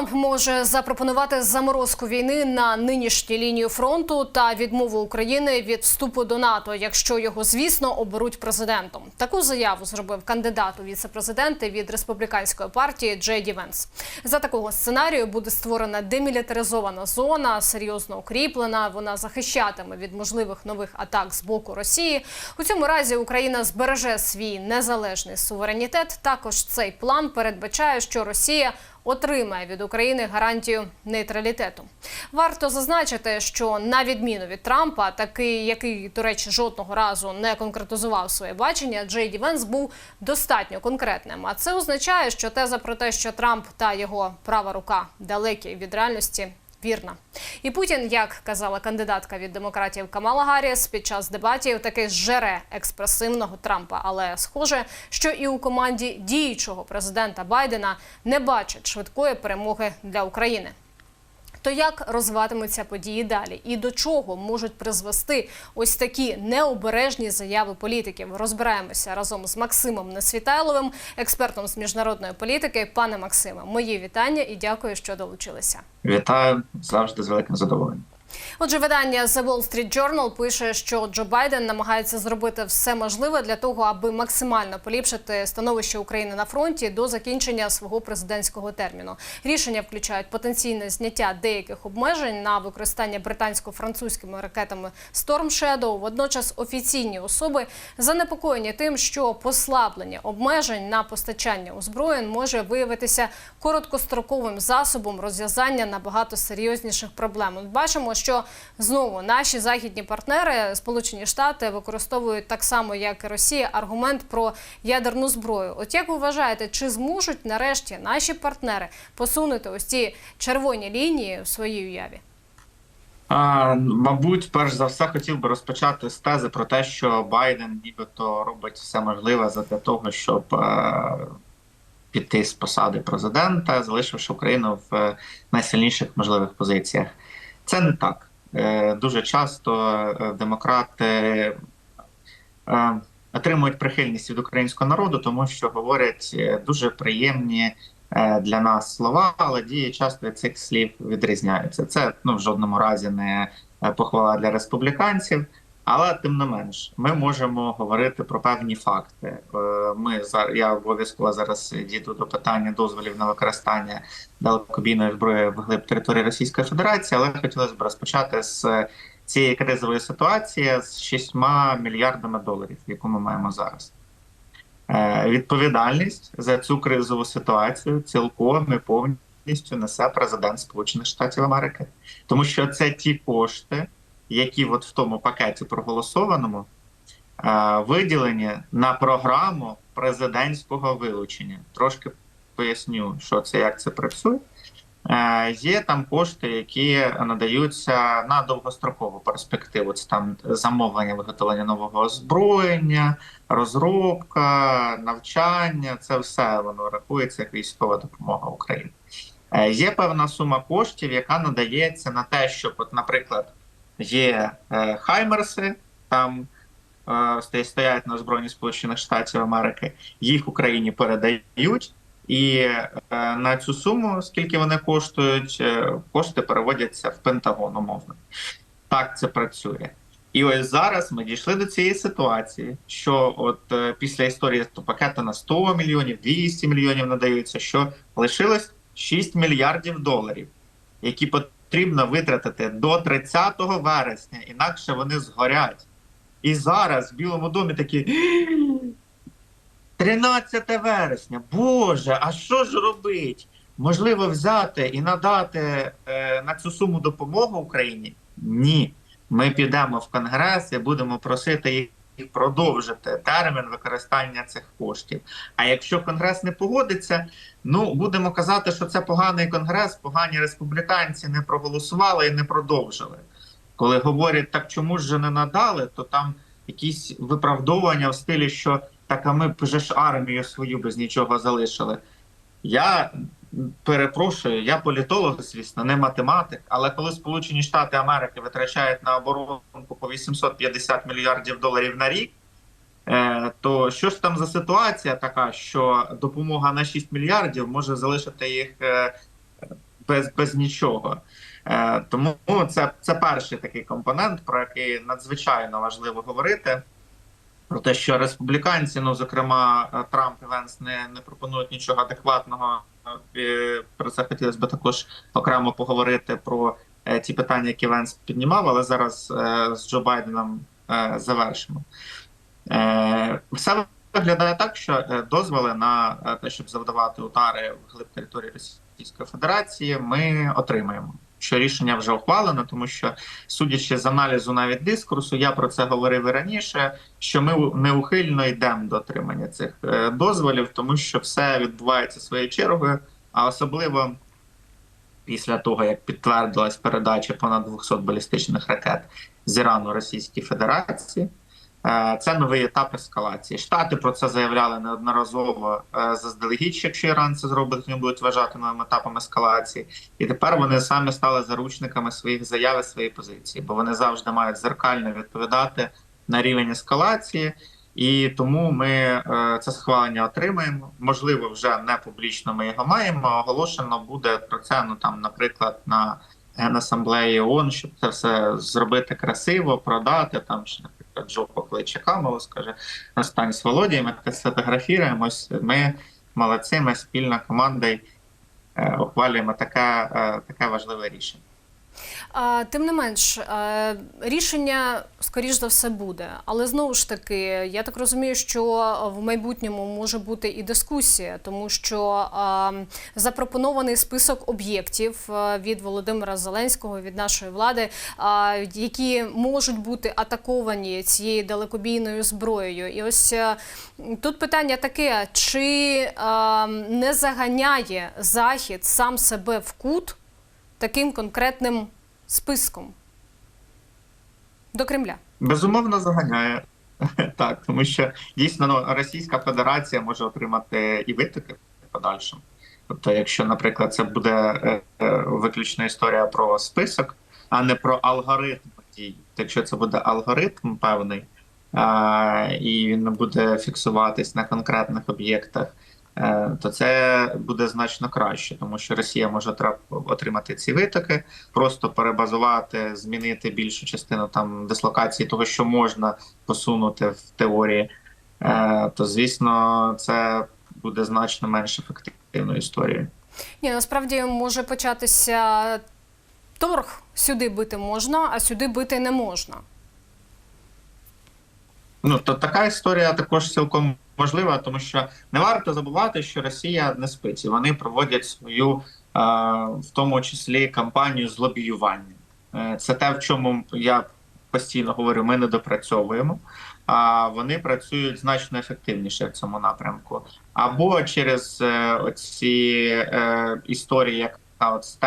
Трамп може запропонувати заморозку війни на нинішню лінію фронту та відмову України від вступу до НАТО, якщо його, звісно, оберуть президентом. Таку заяву зробив кандидат у віце-президенти від республіканської партії Джей Ді Венс. За такого сценарію буде створена демілітаризована зона, серйозно укріплена. Вона захищатиме від можливих нових атак з боку Росії. У цьому разі Україна збереже свій незалежний суверенітет. Також цей план передбачає, що Росія отримає від України гарантію нейтралітету. Варто зазначити, що на відміну від Трампа, такий, який, до речі, жодного разу не конкретизував своє бачення, Джей Ді Венс був достатньо конкретним. А це означає, що теза про те, що Трамп та його права рука далекі від реальності. Вірна. І Путін, як казала кандидатка від демократів Камала Гарріс, під час дебатів таки зжере експресивного Трампа. Але схоже, що і у команді діючого президента Байдена не бачать швидкої перемоги для України. То як розвиватимуться події далі, і до чого можуть призвести ось такі необережні заяви політиків? Розбираємося разом з Максимом Несвітайловим, експертом з міжнародної політики. Пане Максиме, мої вітання і дякую, що долучилися. Вітаю завжди з великим задоволенням. Отже, видання The Wall Street Journal пише, що Джо Байден намагається зробити все можливе для того, аби максимально поліпшити становище України на фронті до закінчення свого президентського терміну. Рішення включають потенційне зняття деяких обмежень на використання британсько-французькими ракетами Storm Shadow. Водночас офіційні особи занепокоєні тим, що послаблення обмежень на постачання озброєнь може виявитися короткостроковим засобом розв'язання набагато серйозніших проблем. Бачимо, що знову наші західні партнери, Сполучені Штати, використовують так само, як і Росія, аргумент про ядерну зброю. От як ви вважаєте, чи зможуть нарешті наші партнери посунути ось ці червоні лінії в своїй уяві? А, мабуть, перш за все хотів би розпочати з тези про те, що Байден нібито робить все можливе для того, щоб е, піти з посади президента, залишивши Україну в е, найсильніших можливих позиціях. Це не так. Е, дуже часто е, демократи е, отримують прихильність від українського народу, тому що говорять дуже приємні для нас слова, але дії часто від цих слів відрізняються. Це ну в жодному разі не похвала для республіканців. Але тим не менш, ми можемо говорити про певні факти. Е, Ми я обов'язково зараз дійду до питання дозволів на використання далекобійної зброї вглиб території Російської Федерації, але хотілося б розпочати з цієї кризової ситуації з 6 мільярдами доларів, яку ми маємо зараз. Е, Відповідальність за цю кризову ситуацію цілком і повністю несе президент Сполучених Штатів Америки, тому що це ті кошти, які от в тому пакеті проголосованому е, виділені на програму президентського вилучення. Трошки поясню, що це як це працює. Е, Є там кошти, які надаються на довгострокову перспективу. Це там замовлення виготовлення нового озброєння, розробка, навчання. Це все воно рахується як військова допомога Україні. Е, Є певна сума коштів, яка надається на те, щоб, от, наприклад, є е, Хаймерси, там е, стоять- на озброєнні Сполучених Штатів Америки, їх Україні передають. І е, на цю суму, скільки вони коштують, е, кошти переводяться в Пентагон умовно. Так це працює. І ось зараз ми дійшли до цієї ситуації, що от е, після історії то пакету на 100 мільйонів, 200 мільйонів надаються, що лишилось 6 мільярдів доларів, які потрібно витратити до 30 вересня, інакше вони згорять. І зараз в Білому домі такі 13 вересня. Боже, а що ж робить? Можливо, взяти і надати е, на цю суму допомогу Україні? Ні. Ми підемо в Конгрес і будемо просити їх продовжити термін використання цих коштів. А якщо Конгрес не погодиться, ну будемо казати, що це поганий конгрес, погані республіканці не проголосували і не продовжили. Коли говорять, так чому ж не надали, то там якісь виправдовування в стилі, що так, а ми б же ж армію свою без нічого залишили. Я перепрошую, я політолог, звісно, не математик, але коли Сполучені Штати Америки витрачають на оборонку по 850 мільярдів доларів на рік, е, то що ж там за ситуація така, що допомога на 6 мільярдів може залишити їх е, без, без нічого. Е, тому це, це перший такий компонент, про який надзвичайно важливо говорити. Про те, що республіканці, ну зокрема Трамп і Венс, не, не пропонують нічого адекватного. Про це хотілося б також окремо поговорити про ті питання, які Венс піднімав, але зараз е, з Джо Байденом е, завершимо. Е, Все виглядає так, що е, дозволи на е, те, щоб завдавати удари в глиб території Російської Федерації, ми отримаємо. Що рішення вже ухвалено, тому що судячи з аналізу навіть дискурсу, я про це говорив і раніше. Що ми неухильно йдемо до отримання цих е, дозволів, тому що все відбувається своєю чергою, а особливо після того, як підтвердилась передача понад 200 балістичних ракет з Ірану Російській Федерації. Е, Це новий етап ескалації. Штати про це заявляли неодноразово е, заздалегідь, якщо Іран це зробить, вони будуть вважати новим етапом ескалації. І тепер вони самі стали заручниками своїх заяв і своєї позиції, бо вони завжди мають зеркально відповідати на рівень ескалації. І тому ми е, це схвалення отримаємо. Можливо, вже не публічно ми його маємо. Оголошено буде про це. Ну там, наприклад, на Генасамблеї ООН, щоб це все зробити красиво, продати там чи наприклад Джо покличе камеру, скаже остань з Володієм, ми сфотографіруємось. Ми молодці, ми спільна команда е, ухвалюємо таке, е, таке важливе рішення. Тим не менш, е, рішення, скоріш за все, буде. Але знову ж таки, я так розумію, що в майбутньому може бути і дискусія, тому що запропонований список об'єктів е, від Володимира Зеленського, від нашої влади, які можуть бути атаковані цією далекобійною зброєю. І ось е, тут питання таке: чи не заганяє Захід сам себе в кут? Таким конкретним списком до Кремля. Безумовно, заганяє так, тому що дійсно ну, Російська Федерація може отримати і витоки в подальшому. Тобто, якщо, наприклад, це буде е, е, виключна історія про список, а не про алгоритм дій. Якщо це буде алгоритм певний, і він буде фіксуватись на конкретних об'єктах, то це буде значно краще, тому що Росія може отримати ці витоки, просто перебазувати, змінити більшу частину там дислокації того, що можна посунути в теорії, е, то звісно, це буде значно менш ефективною історією. Ні, насправді може початися торг. Сюди бити можна, а сюди бити не можна. Ну то така історія також цілком можлива, тому що не варто забувати, що Росія не спить, і вони проводять свою, е, в тому числі, кампанію з лобіювання. Е, це те, в чому я постійно говорю, ми не допрацьовуємо. А вони працюють значно ефективніше в цьому напрямку. Або через е, оці історії, яка от з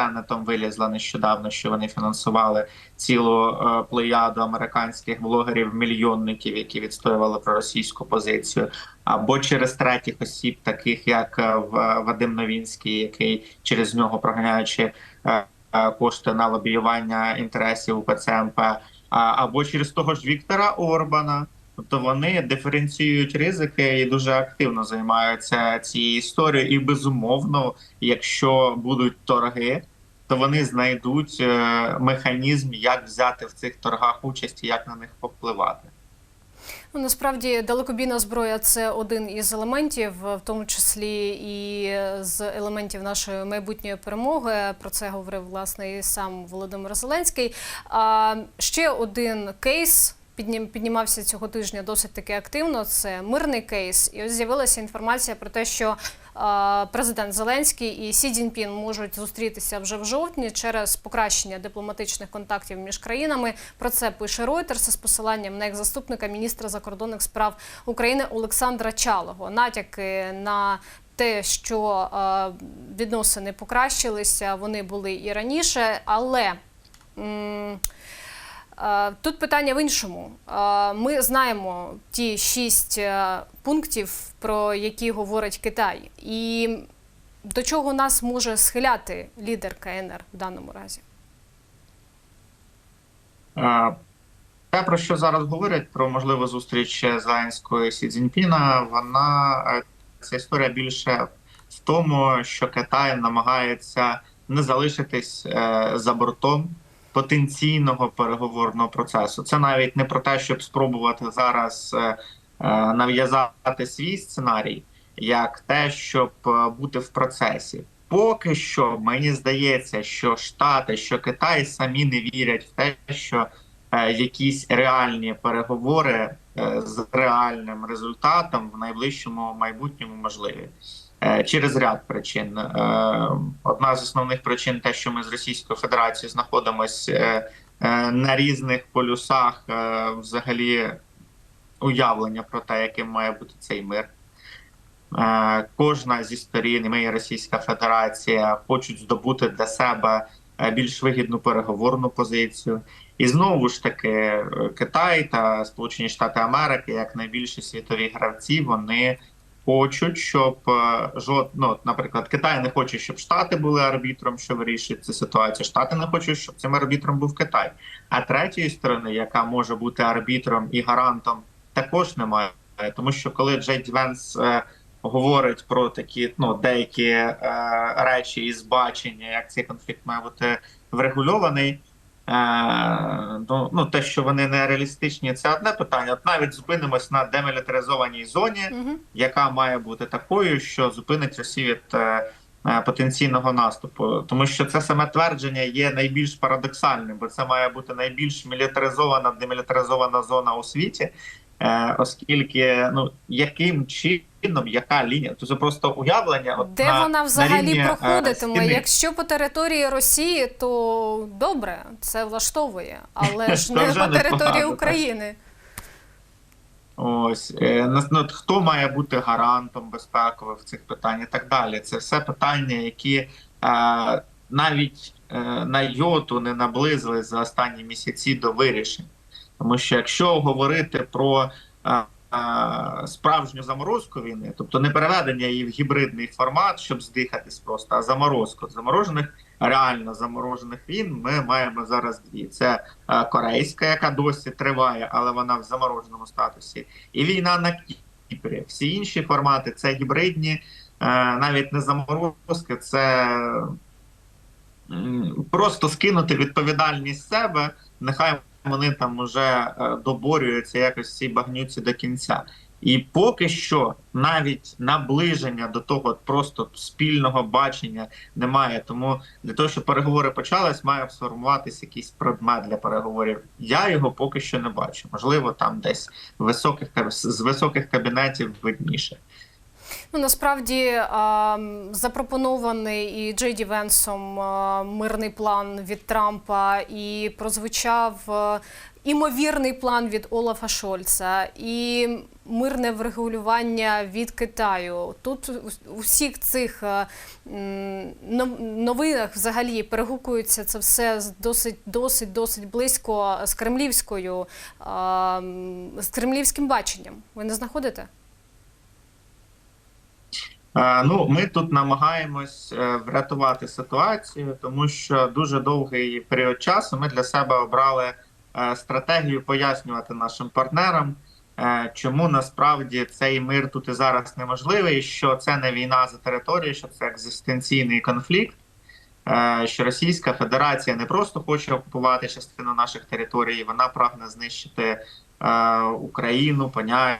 вилізла нещодавно, що вони фінансували цілу е, плеяду американських блогерів-мільйонників, які відстоювали проросійську позицію, або через третіх осіб, таких як е, Вадим Новінський, який через нього проганяючи е, е, кошти на лобіювання інтересів УПЦМП, а, або через того ж Віктора Орбана. Тобто вони диференціюють ризики і дуже активно займаються цією історією. І безумовно, якщо будуть торги, то вони знайдуть е, механізм, як взяти в цих торгах участь і як на них повпливати. Ну, насправді далекобійна зброя це один із елементів, в тому числі і з елементів нашої майбутньої перемоги. Про це говорив власне і сам Володимир Зеленський. А ще один кейс. Піднім- Піднімався цього тижня досить таки активно. Це мирний кейс. І ось з'явилася інформація про те, що президент Зеленський і Сі Цзіньпін можуть зустрітися вже в жовтні через покращення дипломатичних контактів між країнами. Про це пише Reuters з посиланням на екс-заступника міністра закордонних справ України Олександра Чалого. Натяки на те, що відносини покращилися, вони були і раніше, але. Тут питання в іншому. Ми знаємо ті шість е, пунктів, про які говорить Китай, і до чого нас може схиляти лідер КНР в даному разі. Те, про що зараз говорять, про можливу зустріч Зеленського і Сі Цзіньпіна, вона е, ця історія більше в тому, що Китай намагається не залишитись е, за бортом потенційного переговорного процесу. Це навіть не про те, щоб спробувати зараз е, е, нав'язати свій сценарій, як те, щоб е, бути в процесі. Поки що мені здається, що Штати, що Китай самі не вірять в те, що якісь реальні переговори з реальним результатом в найближчому майбутньому можливі. Е, Через ряд причин. Е, Одна з основних причин те, що ми з Російською Федерацією знаходимося е, на різних полюсах взагалі уявлення про те, яким має бути цей мир. Кожна зі сторін, ми і Російська Федерація, хочуть здобути для себе більш вигідну переговорну позицію. І знову ж таки, Китай та Сполучені Штати Америки, як найбільші світові гравці, вони хочуть, щоб е, жод... ну, наприклад, Китай не хоче, щоб Штати були арбітром, що вирішує цю ситуацію. Штати не хочуть, щоб цим арбітром був Китай. А третьої сторони, яка може бути арбітром і гарантом, також немає. Тому що коли Джей Венс е, говорить про такі ну деякі е, речі із бачення, як цей конфлікт має бути врегульований. Е, ну, ну те, що вони не реалістичні, це одне питання. От навіть зупинимось на демілітаризованій зоні, Угу. яка має бути такою, що зупинить Росію від е, е, потенційного наступу, тому що це саме твердження є найбільш парадоксальним, бо це має бути найбільш мілітаризована демілітаризована зона у світі, оскільки ну яким чином, яка лінія, то це просто уявлення. От Де на, вона взагалі рівні, е, проходитиме? стіни. Якщо по території Росії, то добре, це влаштовує, але ж не по території. України. Ось е, ну, хто має бути гарантом безпекових в цих питань і так далі. Це все питання, які е, навіть е, на йоту не наблизили за останні місяці до вирішень. Тому що якщо говорити про справжню заморозку війни, тобто не переведення її в гібридний формат, щоб здихатись просто, а заморозку заморожених, реально заморожених війн, ми маємо зараз дві: це корейська, яка досі триває, але вона в замороженому статусі, і війна на Кіпрі. Всі інші формати це гібридні, навіть не заморозки, це просто скинути відповідальність себе. Нехай вони там уже е, доборюються якось в цій багнюці до кінця. І поки що навіть наближення до того просто спільного бачення немає. Тому для того, щоб переговори почались, має сформуватися якийсь предмет для переговорів. Я його поки що не бачу. Можливо, там десь високих з високих кабінетів видніше. Ну насправді запропонований і Джей Ді Венсом мирний план від Трампа, і прозвучав імовірний план від Олафа Шольца, і мирне врегулювання від Китаю. Тут у- всіх цих новинах взагалі перегукується це все досить досить досить близько з кремлівською з кремлівським баченням. Ви не знаходите? Е, Ну, ми тут намагаємось е, врятувати ситуацію, тому що дуже довгий період часу ми для себе обрали е, стратегію пояснювати нашим партнерам, чому насправді цей мир тут і зараз неможливий, що це не війна за територію, що це екзистенційний конфлікт. Що Російська Федерація не просто хоче окупувати частину наших територій, вона прагне знищити Україну, поняття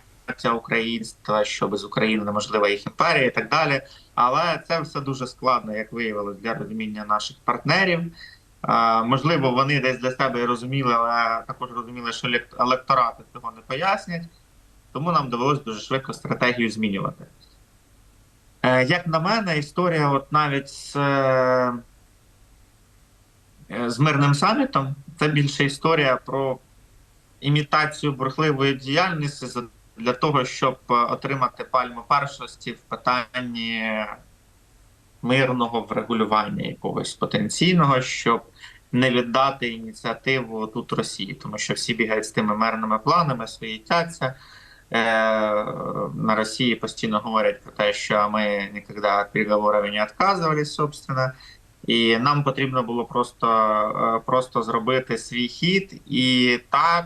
українства, що без України неможлива їх імперія, і так далі. Але це все дуже складно, як виявилось, для розуміння наших партнерів. Можливо, вони десь для себе і розуміли, але також розуміли, що електорати цього не пояснять. Тому нам довелося дуже швидко стратегію змінювати. Е, як на мене, історія, от навіть з, е, з мирним самітом, це більше історія про імітацію бурхливої діяльності для того, щоб е, отримати пальму першості в питанні мирного врегулювання якогось потенційного, щоб не віддати ініціативу тут Росії, тому що всі бігають з тими мирними планами, суєтяться. Е, на Росії постійно говорять про те, що ми ніколи від не відказувались, собственно. І нам потрібно було просто, е, просто зробити свій хід, і так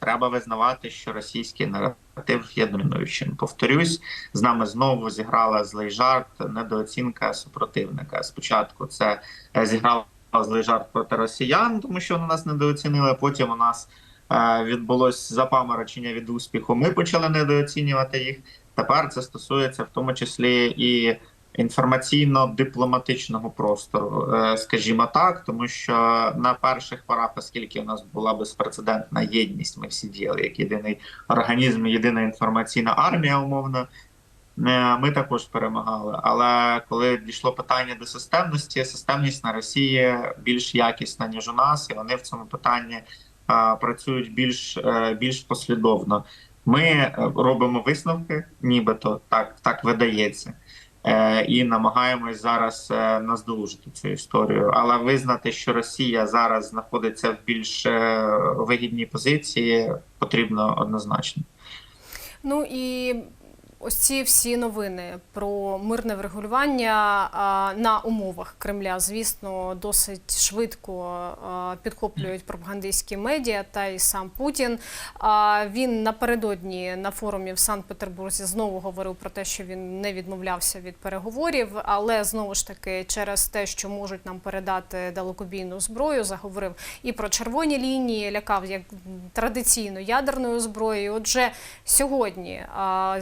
треба визнавати, що російський наратив є домінуючим. Повторюсь, з нами знову зіграла злий жарт, недооцінка супротивника. Спочатку це е, зіграла злий жарт проти росіян, тому що вони нас недооцінили. Потім у нас е, відбулось запаморочення від успіху. Ми почали недооцінювати їх. Тепер це стосується в тому числі і інформаційно-дипломатичного простору, е, скажімо так, тому що на перших порах, оскільки у нас була безпрецедентна єдність, ми всі діяли як єдиний організм, єдина інформаційна армія, умовно. е, Ми також перемагали. Але коли дійшло питання до системності, системність на Росії більш якісна ніж у нас, і вони в цьому питанні е, працюють більш, більш послідовно. Ми робимо висновки, нібито так, так видається. Е, і намагаємось зараз е, наздолужити цю історію. Але визнати, що Росія зараз знаходиться в більш е, вигідній позиції, потрібно однозначно. Ну і ось ці всі новини про мирне врегулювання на умовах Кремля, звісно, досить швидко підхоплюють пропагандистські медіа та й сам Путін. Він напередодні на форумі в Санкт-Петербурзі знову говорив про те, що він не відмовлявся від переговорів, але знову ж таки через те, що можуть нам передати далекобійну зброю, заговорив і про червоні лінії, лякав як традиційно ядерною зброєю. Отже, сьогодні а,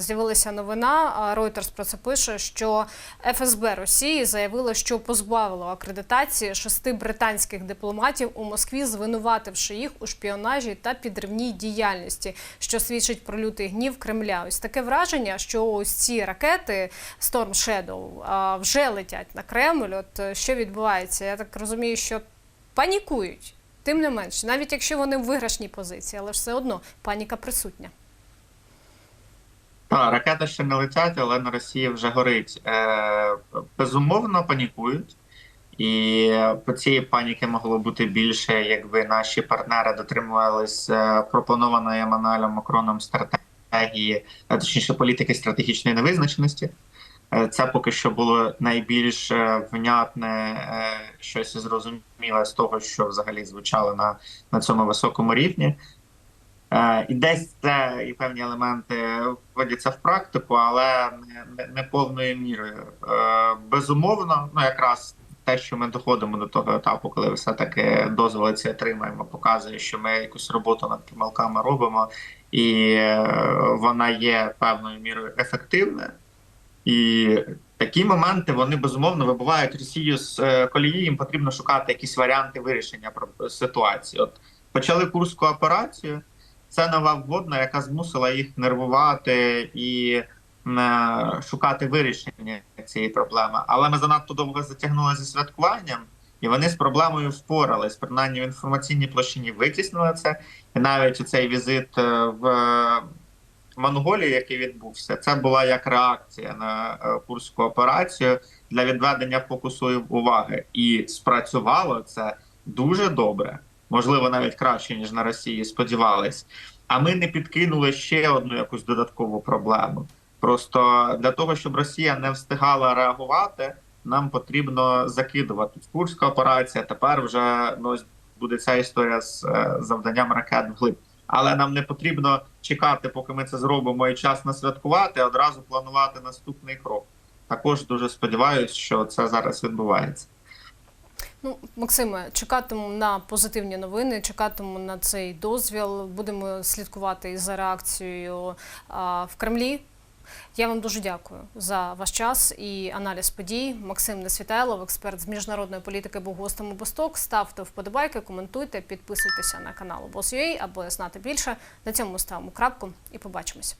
з'явилася новина. Reuters про це пише, що ФСБ Росії заявило, що позбавило акредитації шести британських дипломатів у Москві, звинувативши їх у шпіонажі та підривній діяльності, що свідчить про лютий гнів Кремля. Ось таке враження, що ось ці ракети Storm Shadow вже летять на Кремль. От е, що відбувається? Я так розумію, що панікують. Тим не менш, навіть якщо вони в виграшній позиції, але все одно паніка присутня. Та, ракети ще не летять, але на Росії вже горить. Е, безумовно, панікують. І по цієї паніки могло бути більше, якби наші партнери дотримувались е, пропонованої Еммануелем Макроном стратегії, е, точніше політики стратегічної невизначеності. Е, Це поки що було найбільш внятне щось зрозуміле з того, що взагалі звучало на, на цьому високому рівні. Е, І десь це і певні елементи вводяться в практику, але не, не, повною мірою. Е, Безумовно, ну якраз те, що ми доходимо до того етапу, коли все таки дозволи ці отримаємо, показує, що ми якусь роботу над помилками робимо, і е, вона є певною мірою ефективною. І такі моменти вони безумовно вибивають Росію з колії. Їм потрібно шукати якісь варіанти вирішення ситуації. От почали курську операцію. Це нова вводна, яка змусила їх нервувати і е, шукати вирішення цієї проблеми. Але ми занадто довго затягнули зі святкуванням, і вони з проблемою впорались. Принаймні в інформаційній площині витіснили це. І навіть цей візит е, в Монголії, який відбувся, це була як реакція на е, курську операцію для відведення фокусу уваги. І спрацювало це дуже добре, можливо, навіть краще ніж на Росії сподівались. А ми не підкинули ще одну якусь додаткову проблему. Просто для того, щоб Росія не встигала реагувати, нам потрібно закидувати Курська операція. Тепер вже ну, буде ця історія з е, завданням ракет вглиб. Але нам не потрібно чекати, поки ми це зробимо, і час на святкувати, а одразу планувати наступний крок. Також дуже сподіваюся, що це зараз відбувається. Ну, Максиме, чекатимемо на позитивні новини, чекатимемо на цей дозвіл. Будемо слідкувати за реакцією а, в Кремлі. Я вам дуже дякую за ваш час і аналіз подій. Максим Несвітайлов, експерт з міжнародної політики, був гостем у Босток. Ставте вподобайки, коментуйте, підписуйтеся на канал Обоз.ua, аби знати більше. На цьому ставимо крапку і побачимось.